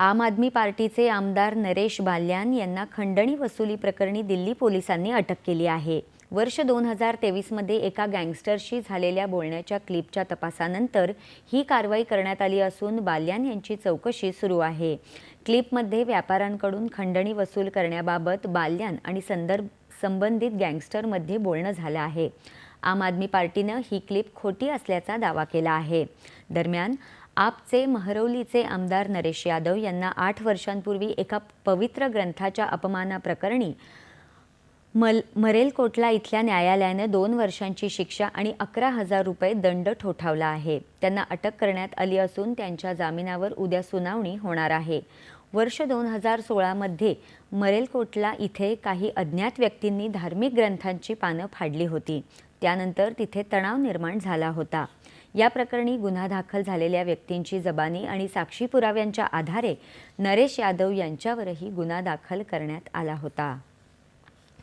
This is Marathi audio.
आम आदमी पार्टीचे आमदार नरेश बाल्यान यांना खंडणी वसुली प्रकरणी दिल्ली पोलिसांनी अटक केली आहे. वर्ष दोन हजार तेवीसमध्ये एका गँगस्टरशी झालेल्या बोलण्याच्या क्लिपच्या तपासानंतर ही कारवाई करण्यात आली असून बाल्यान यांची चौकशी सुरू आहे. क्लिपमध्ये व्यापाऱ्यांकडून खंडणी वसूल करण्याबाबत बाल्यान आणि संदर्भ संबंधित गँगस्टरमध्ये बोलणं झालं आहे. आम आदमी पार्टीनं ही क्लिप खोटी असल्याचा दावा केला आहे. दरम्यान आपचे महरौलीचे आमदार नरेश यादव यांना आठ वर्षांपूर्वी एका पवित्र ग्रंथाच्या अपमानाप्रकरणी मल मरेलकोटला इथल्या न्यायालयानं दोन वर्षांची शिक्षा आणि अकरा हजार रुपये दंड ठोठावला आहे. त्यांना अटक करण्यात आली असून त्यांच्या जामिनावर उद्या सुनावणी होणार आहे. वर्ष दोन हजार सोळामध्ये मरेलकोटला इथे काही अज्ञात व्यक्तींनी धार्मिक ग्रंथांची पानं फाडली होती. त्यानंतर तिथे तणाव निर्माण झाला होता. या प्रकरणी गुन्हा दाखल झालेल्या व्यक्तींची जबानी आणि साक्षी पुराव्यांच्या आधारे नरेश यादव यांच्यावरही गुन्हा दाखल करण्यात आला होता.